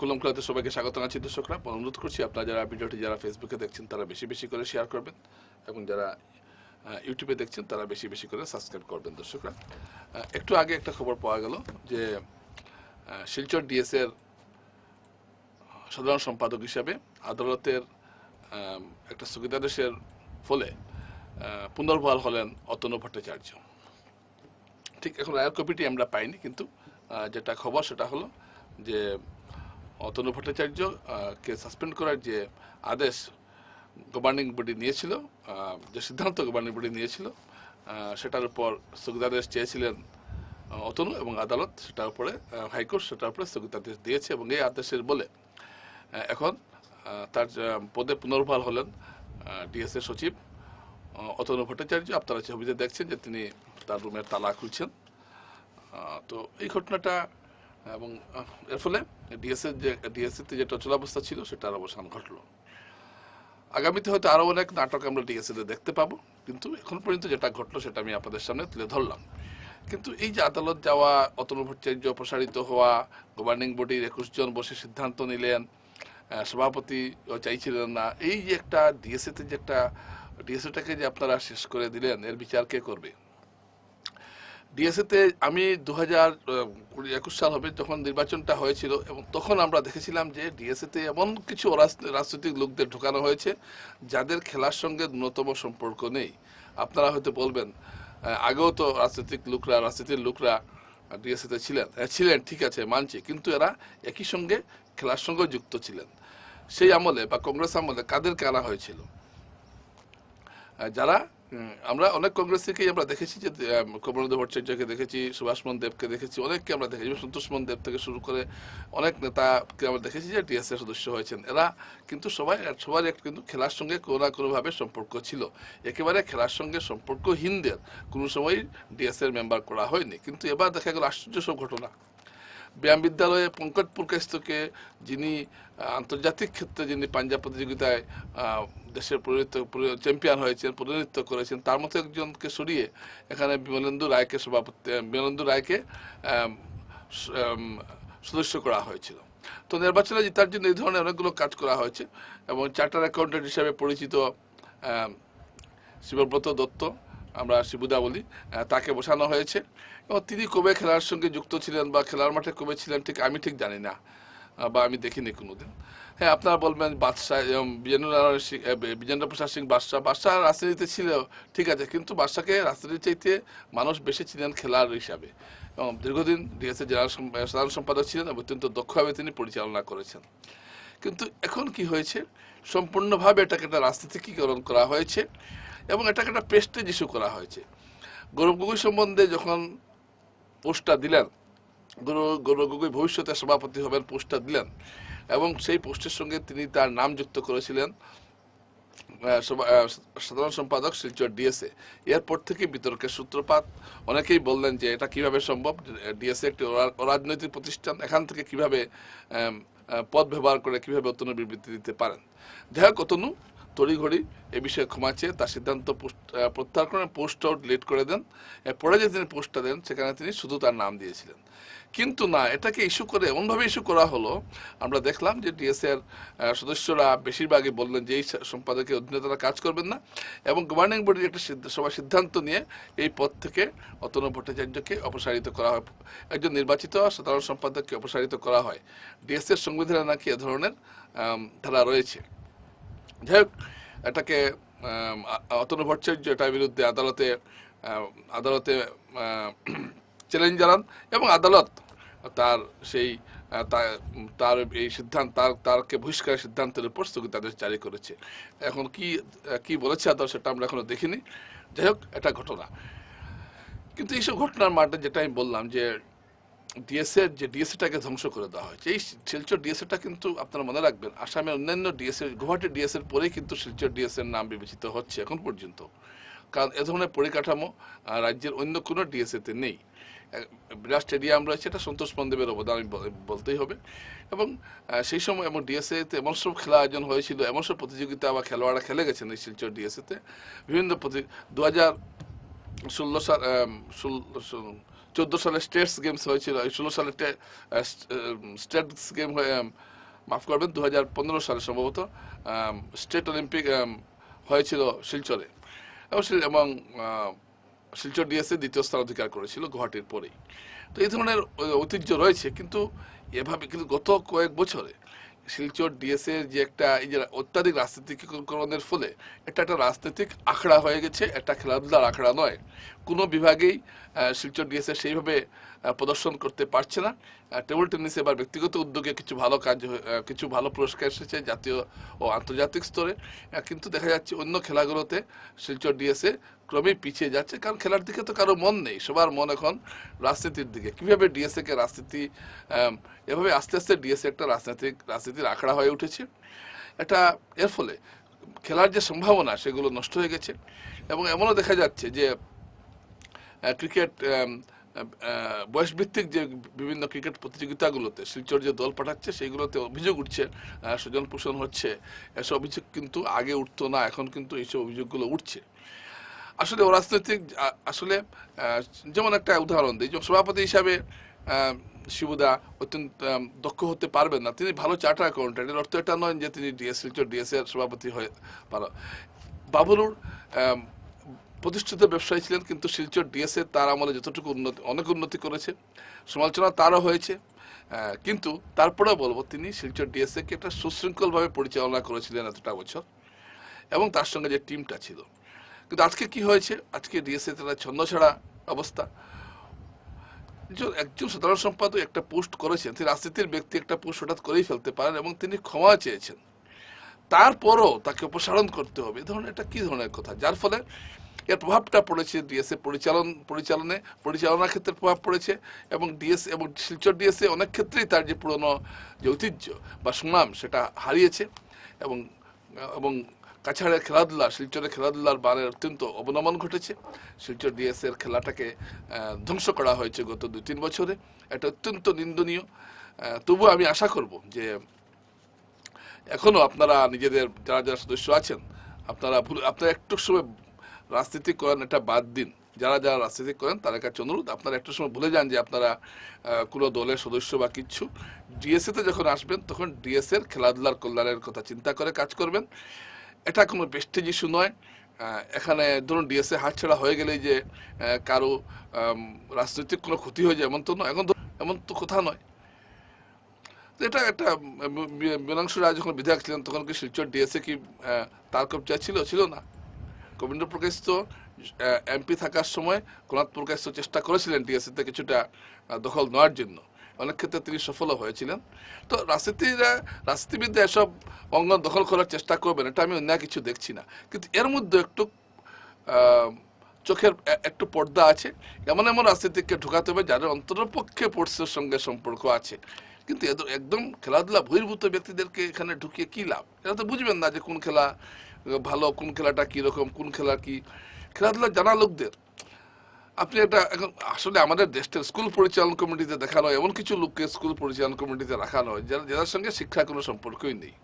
Coulomb খেলাতে সবাইকে স্বাগত জানাচ্ছি দর্শকরা। অনুরোধ করছি আপনারা যারা ভিডিওটি যারা ফেসবুকে দেখছেন, তারা বেশি বেশি করে শেয়ার করবেন এবং যারা ইউটিউবে দেখছেন, তারা বেশি বেশি করে সাবস্ক্রাইব করবেন দর্শকরা। একটু আগে একটা খবর পাওয়া গেল যে শিলচর ডিএস এর সাধারণ সম্পাদক হিসাবে আদালতের একটা স্থগিতাদেশের ফলে পুনর্বহাল হলেন অতনু ভট্টাচার্য। ঠিক এখন রায়ের কপিটি আমরা পাইনি, কিন্তু যেটা খবর সেটা হলো যে অতনু ভট্টাচার্য কে সাসপেন্ড করার যে আদেশ গভর্নিং বডি নিয়েছিল যে সিদ্ধান্ত গভর্নিং বডি নিয়েছিল সেটার উপর স্থগিতাদেশ চেয়েছিলেন অতনু এবং আদালত সেটার উপরে হাইকোর্ট সেটার উপরে স্থগিতাদেশ দিয়েছে এবং এই আদেশের বলে এখন তার পদে পুনর্বহাল হলেন ডিএসএ সচিব অতনু ভট্টাচার্য। আপনারা ছবিতে দেখছেন যে তিনি তার রুমের তালা খুলছেন। তো এই ঘটনাটা এবং এর ফলে ডিএসএ যে ডিএসএতে যে চলাবস্থা ছিল সেটার অবসান ঘটলো। আগামীতে হয়তো আরও অনেক নাটক আমরা ডিএসএতে দেখতে পাবো, কিন্তু এখন পর্যন্ত যেটা ঘটলো, সেটা আমি আপনাদের সামনে তুলে ধরলাম। কিন্তু এই যে আদালত যাওয়া, অতনু ভট্টাচার্য অপসারিত হওয়া, গভর্নিং বডির একুশ জন বসে সিদ্ধান্ত নিলেন সভাপতি চাইছিলেন না, এই যে একটা ডিএসএতে যে একটা ডিএসএটাকে যে আপনারা শেষ করে দিলেন, এর বিচার কে করবে? ডিএসএতে আমি দু হাজার একুশ সাল হবে যখন নির্বাচনটা হয়েছিল এবং তখন আমরা দেখেছিলাম যে ডিএসএতে এমন কিছু রাজনৈতিক লোকদের ঢোকানো হয়েছে যাদের খেলার সঙ্গে ন্যূনতম সম্পর্ক নেই। আপনারা হয়তো বলবেন আগেও তো রাজনৈতিক লোকরা, রাজনীতির লোকরা ডিএসএতে ছিলেন ছিলেন, ঠিক আছে, মানছি, কিন্তু এরা একই সঙ্গে খেলার সঙ্গে যুক্ত ছিলেন। সেই আমলে বা কংগ্রেস আমলে কাদেরকে আনা হয়েছিল? যারা আমরা অনেক কংগ্রেস থেকেই আমরা দেখেছি যে কমলদেব ভট্টাচার্যকে দেখেছি, সুভাষ মন দেবকে দেখেছি, অনেককে আমরা দেখেছি যেমন সন্তোষ মন দেব থেকে শুরু করে অনেক নেতাকে আমরা দেখেছি যে ডিএসএ সদস্য হয়েছেন। এরা কিন্তু সবাই, সবার একটা কিন্তু খেলার সঙ্গে কোনো না কোনোভাবে সম্পর্ক ছিল। একেবারে খেলার সঙ্গে সম্পর্কহীনদের কোনো সময় ডিএসএ এর মেম্বার করা হয়নি। কিন্তু এবার দেখা গেল আশ্চর্য সব ঘটনা। ব্যায়াম বিদ্যালয়ে পঙ্কজ পুরকাস্তকে যিনি আন্তর্জাতিক ক্ষেত্রে যিনি পাঞ্জাব প্রতিযোগিতায় দেশের প্রতিনিধিত্ব চ্যাম্পিয়ন হয়েছেন, প্রতিনিধিত্ব করেছেন, তার মতো একজনকে সরিয়ে এখানে বিমলেন্দু রায়কে সভাপতি বিমলেন্দু রায়কে সদস্য করা হয়েছিল। তো নির্বাচনে জেতার জন্য এই ধরনের অনেকগুলো কাজ করা হয়েছে এবং চার্টার অ্যাকাউন্টেন্ট হিসাবে পরিচিত শিবব্রত দত্ত আমরা শিবুদা বলি তাকে বসানো হয়েছে। এবং তিনি কবে খেলার সঙ্গে যুক্ত ছিলেন বা খেলার মাঠে কবে ছিলেন, ঠিক আমি ঠিক জানি না বা আমি দেখিনি কোনোদিন। হ্যাঁ আপনারা বলবেন বাদশাহ বিজেন্দ্র নারায়ণ সিং বিজেন্দ্র প্রসাদ সিং বাদশাহ বাদশাহ রাজনীতিতে ছিল, ঠিক আছে, কিন্তু বাদশাকে রাজনীতির চাইতে মানুষ বেশি ছিলেন খেলার হিসাবে। এবং দীর্ঘদিন ডিএসএ জেনারেল সাধারণ সম্পাদক ছিলেন এবং অত্যন্ত দক্ষভাবে তিনি পরিচালনা করেছেন। কিন্তু এখন কি হয়েছে? সম্পূর্ণভাবে এটাকে একটা রাজনীতিকীকরণ করা হয়েছে। এবং এটাকে একটা প্রেস্টেজ ইস্যু করা হয়েছে। গৌরব গগৈ সম্বন্ধে যখন পোস্টটা দিলেন গৌরব গগৈ ভবিষ্যতে সভাপতি হবেন পোস্টটা দিলেন এবং সেই পোস্টের সঙ্গে তিনি তার নাম যুক্ত করেছিলেন সাধারণ সম্পাদক শিলচর ডিএসএ এরপর থেকে বিতর্কের সূত্রপাত, অনেকেই বললেন যে এটা কীভাবে সম্ভব? ডিএসএ একটি অরা- অরাজনৈতিক প্রতিষ্ঠান, এখান থেকে কীভাবে পদ ব্যবহার করে কীভাবে অতনু বিবৃতি দিতে পারেন? যাই হোক, অতনু তড়িঘড়ি এ বিষয়ে ক্ষমা চেয়ে তার সিদ্ধান্ত প্রত্যাহার করে পোস্টটাও ডিলিট করে দেন। এরপরে যে তিনি পোস্টটা দেন, সেখানে তিনি শুধু তার নাম দিয়েছিলেন। কিন্তু না, এটাকে ইস্যু করে, এমনভাবে ইস্যু করা হলো, আমরা দেখলাম যে ডিএসএর সদস্যরা বেশিরভাগই বললেন যে এই সম্পাদকের অধীনে তারা কাজ করবেন না এবং গভর্নিং বডির একটা সবাই সিদ্ধান্ত নিয়ে এই পদ থেকে অতনু ভট্টাচার্যকে অপসারিত করা হয়। একজন নির্বাচিত সাধারণ সম্পাদককে অপসারিত করা হয়। ডিএসএর সংবিধানে নাকি এ ধরনের ধারা রয়েছে। যাই হোক এটাকে অতনু ভট্টাচার্য এটার বিরুদ্ধে আদালতে আদালতে চ্যালেঞ্জ জানান এবং আদালত তার সেই তার এই সিদ্ধান্ত, তার, তারকে বহিষ্কারের সিদ্ধান্তের উপর স্থগিতাদেশ জারি করেছে। এখন কি কি বলেছে আদালত সেটা আমরা এখনও দেখিনি। যাই হোক এটা ঘটনা। কিন্তু এইসব ঘটনার মাঠে যেটা আমি বললাম যে ডিএসএ যে ডিএসএটাকে ধ্বংস করে দেওয়া হয়েছে। এই শিলচর ডিএসএটা কিন্তু আপনারা মনে রাখবেন, আসামের অন্যান্য ডিএসএ গুয়াহাটি ডিএসএর পরেই কিন্তু শিলচর ডিএসএর নাম বিবেচিত হচ্ছে এখন পর্যন্ত। কারণ এ ধরনের পরিকাঠামো রাজ্যের অন্য কোনো ডিএসএতে নেই। বিরাট স্টেডিয়াম রয়েছে, এটা সন্তোষ মন্দেবের অবদান আমি বলতেই হবে। এবং সেই সময় এবং ডিএসএতে এমন সব খেলা আয়োজন হয়েছিল, এমন সব প্রতিযোগিতা বা খেলোয়াড়রা খেলে গেছেন এই শিলচর ডিএসএতে বিভিন্ন প্রতি দু হাজার ষোলো সাল ষোল- চোদ্দ সালে স্টেটস গেমস হয়েছিল ষোলো সালে স্টেটস গেম হয়ে মাফ করবেন দু হাজার পনেরো সালে সম্ভবত স্টেট অলিম্পিক হয়েছিল শিলচরে। এবং এবং শিলচর ডিএসএ দ্বিতীয় স্থান অধিকার করেছিল গুয়াহাটির পরেই। তো এই ধরনের ঐতিহ্য রয়েছে, কিন্তু এভাবে, কিন্তু গত কয়েক বছরে শিলচর ডিএসএ যে একটা এই যে অত্যাধিক রাজনীতিকরণের ফলে এটা একটা রাজনৈতিক আখড়া হয়ে গেছে একটা খেলাধুলার আখড়া নয়। কোনো বিভাগেই শিলচর ডিএসএ সেইভাবে প্রদর্শন করতে পারছে না। টেবিল টেনিসে এবার ব্যক্তিগত উদ্যোগে কিছু ভালো কাজ কিছু ভালো পুরস্কার এসেছে জাতীয় ও আন্তর্জাতিক স্তরে। কিন্তু দেখা যাচ্ছে অন্য খেলাগুলোতে শিলচর ডিএসএ ক্রমেই পিছিয়ে যাচ্ছে, কারণ খেলার দিকে তো কারও মন নেই। সবার মন এখন রাজনীতির দিকে। কীভাবে ডিএসএ কে রাজনীতি এভাবে আস্তে আস্তে ডিএসএ একটা রাজনৈতিক, রাজনীতির আখড়া হয়ে উঠেছে। এটা এর ফলে খেলার যে সম্ভাবনা, সেগুলো নষ্ট হয়ে গেছে। এবং এমনও দেখা যাচ্ছে যে ক্রিকেট বয়সভিত্তিক যে বিভিন্ন ক্রিকেট প্রতিযোগিতাগুলোতে শিলচর যে দল পাঠাচ্ছে সেইগুলোতে অভিযোগ উঠছে স্বজন পোষণ হচ্ছে। এসব অভিযোগ কিন্তু আগে উঠতো না, এখন কিন্তু এইসব অভিযোগগুলো উঠছে। আসলে রাজনৈতিক আসলে যেমন একটা উদাহরণ দিই সভাপতি হিসাবে শিবুদা অত্যন্ত দক্ষ হতে পারবেন না। তিনি ভালো চার্টার অ্যাকাউন্টেন্ট এর অর্থ এটা নয় যে তিনি ডিএস শিলচর ডিএস এর সভাপতি হয়ে ভালো বাবুলুর প্রতিষ্ঠিত ব্যবসায়ী ছিলেন, কিন্তু শিলচর ডিএসএ তার আমলে যতটুকু উন্নতি, অনেক উন্নতি করেছে। সমালোচনা তারও হয়েছে। কিন্তু তারপরেও বলব, তিনি শিলচর ডিএসএ কে একটা সুশৃঙ্খলভাবে পরিচালনা করেছিলেন এতটা বছর। এবং তার সঙ্গে যে টিমটা ছিল। কিন্তু আজকে কি হয়েছে? আজকে ডিএসএ তারা ছন্নছাড়া অবস্থা। একজন- সাধারণ সম্পাদক একটা পোস্ট করেছেন, তিনি রাজনীতির ব্যক্তি একটা পোস্ট হঠাৎ করেই ফেলতে পারেন এবং তিনি ক্ষমা চেয়েছেন। তারপরও তাকে অপসারণ করতে হবে। এ ধরনের এটা কী ধরনের কথা? যার ফলে এর প্রভাবটা পড়েছে ডিএসএ পরিচালন, পরিচালনে, পরিচালনার ক্ষেত্রে প্রভাব পড়েছে এবং ডিএস এবং শিলচর ডিএসএ অনেক ক্ষেত্রেই তার যে পুরনো যে ঐতিহ্য বা সুনাম সেটা হারিয়েছে এবং এবং কাছাড়ের খেলাধুলা শিলচরের খেলাধুলার বানের অত্যন্ত অবনমন ঘটেছে। শিলচর ডিএস এর খেলাটাকে ধ্বংস করা হয়েছে গত দুই তিন বছরে। এটা অত্যন্ত নিন্দনীয়। তবুও আমি আশা করব যে এখনও আপনারা নিজেদের, যারা যারা সদস্য আছেন, আপনারা ভুল, আপনারা একটু সময় রাজনীতি করেন, এটা বাদ দিন। যারা যারা রাজনীতি করেন, তাদের কাছে অনুরোধ, আপনারা একটু সময় ভুলে যান যে আপনারা কোনো দলের সদস্য বা কিচ্ছু ডিএসএ তে যখন আসবেন, তখন ডিএস এর খেলাধুলার কল্যাণের কথা চিন্তা করে কাজ করবেন। এটা কোনো বেস্টেজ ইস্যু নয়। এখানে ধরুন ডিএসএ হাতছাড়া হয়ে গেলেই যে কারও রাজনৈতিক কোনো ক্ষতি হয়ে যায়, এমন তো নয়। এখন এমন তো কথা নয়। এটা একটা মীনাংশু রায় যখন বিধায়ক ছিলেন, তখন কি শিলচর ডিএসএ কি তার কবজায় ছিল ছিল না। গোবিন্দ প্রকাশ তো এমপি থাকার সময় কোনাথ প্রকাশ তো চেষ্টা করেছিলেন ডিএসএ তে কিছুটা দখল নেওয়ার জন্য। অনেক ক্ষেত্রে তিনি সফলও হয়েছিলেন। তো রাজনীতিরা, রাজনীতিবিদরা এসব অঙ্গন দখল করার চেষ্টা করবেন, এটা আমি অন্য কিছু দেখছি না। কিন্তু এর মধ্যে একটু চোখের একটু পর্দা আছে। এমন এমন রাজনীতিককে ঢোকাতে হবে যাদের অন্তরপক্ষে পোর্টসের সঙ্গে সম্পর্ক আছে। কিন্তু এদের একদম খেলাধুলা বহির্ভূত ব্যক্তিদেরকে এখানে ঢুকিয়ে কী লাভ? এরা তো বুঝবেন না যে কোন খেলা, ভালো, কোন খেলাটা কি রকম কোন খেলা কি। খেলাধুলা জানা লোকদের আপনি এটা এখন আসলে আমাদের দেশটা স্কুল পরিচালন কমিটিতে দেখানো হয় এমন কিছু লোককে স্কুল পরিচালন কমিটিতে রাখানো হয় যারা যাদের সঙ্গে শিক্ষার কোনো সম্পর্কই নেই।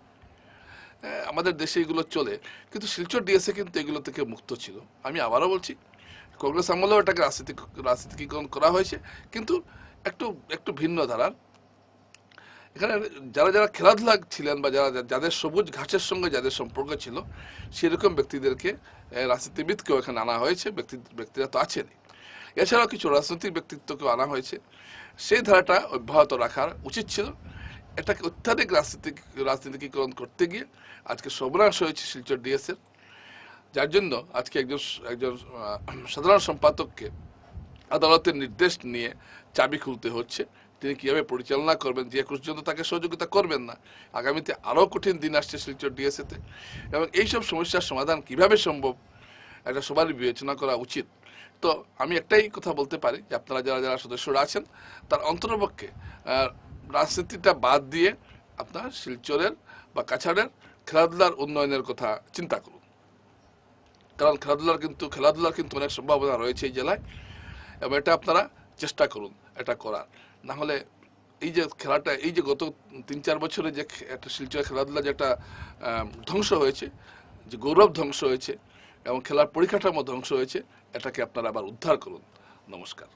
আমাদের দেশে এগুলো চলে, কিন্তু শিলচর ডিএসএ কিন্তু এগুলো থেকে মুক্ত ছিল। আমি আবারও বলছি, কংগ্রেস আমলেও এটাকে রাজনীতি রাজনীতিকরণ করা হয়েছে, কিন্তু একটু একটু ভিন্ন ধারার। এখানে যারা যারা খেলাধুলা ছিলেন বা যারা যাদের সবুজ ঘাসের সঙ্গে যাদের সম্পর্ক ছিল, সেরকম ব্যক্তিদেরকে রাজনীতিবিদকেও এখানে আনা হয়েছে, ব্যক্তি ব্যক্তিরা তো আছেনই। এছাড়াও কিছু রাজনৈতিক ব্যক্তিত্বকেও আনা হয়েছে। সেই ধারাটা অব্যাহত রাখার উচিত ছিল। এটাকে অত্যাধিক রাজনীতিক, রাজনীতিকীকরণ করতে গিয়ে আজকে সর্বনাশ হয়েছে শিলচর ডিএসের। যার জন্য আজকে একজন একজন সাধারণ সম্পাদককে আদালতের নির্দেশ নিয়ে চাবি খুলতে হচ্ছে। তিনি কীভাবে পরিচালনা করবেন, যে একুশ জন তো তাকে সহযোগিতা করবেন না। আগামীতে আরও কঠিন দিন আসছে শিলচর ডিএসএতে। এবং এইসব সমস্যার সমাধান কীভাবে সম্ভব, এটা সবারই বিবেচনা করা উচিত। তো আমি একটাই কথা বলতে পারি যে আপনারা যারা যারা সদস্যরা আছেন, তার অন্তরপক্ষে রাজনীতিটা বাদ দিয়ে আপনার শিলচরের বা কাছাড়ের খেলাধুলার উন্নয়নের কথা চিন্তা করুন। কারণ খেলাধুলার কিন্তু খেলাধুলার কিন্তু অনেক সম্ভাবনা রয়েছে এই জেলায় এবং এটা আপনারা চেষ্টা করুন, এটা করার। না হলে এই যে খেলাটা, এই যে গত তিন চার বছরে যে একটা শিলচর খেলাধুলা যে একটা ধ্বংস হয়েছে, যে গৌরব ধ্বংস হয়েছে এবং খেলার পরীক্ষাঠার মধ্যে অংশ হয়েছে এটাকে আপনারা আবার উদ্ধার করুন। নমস্কার।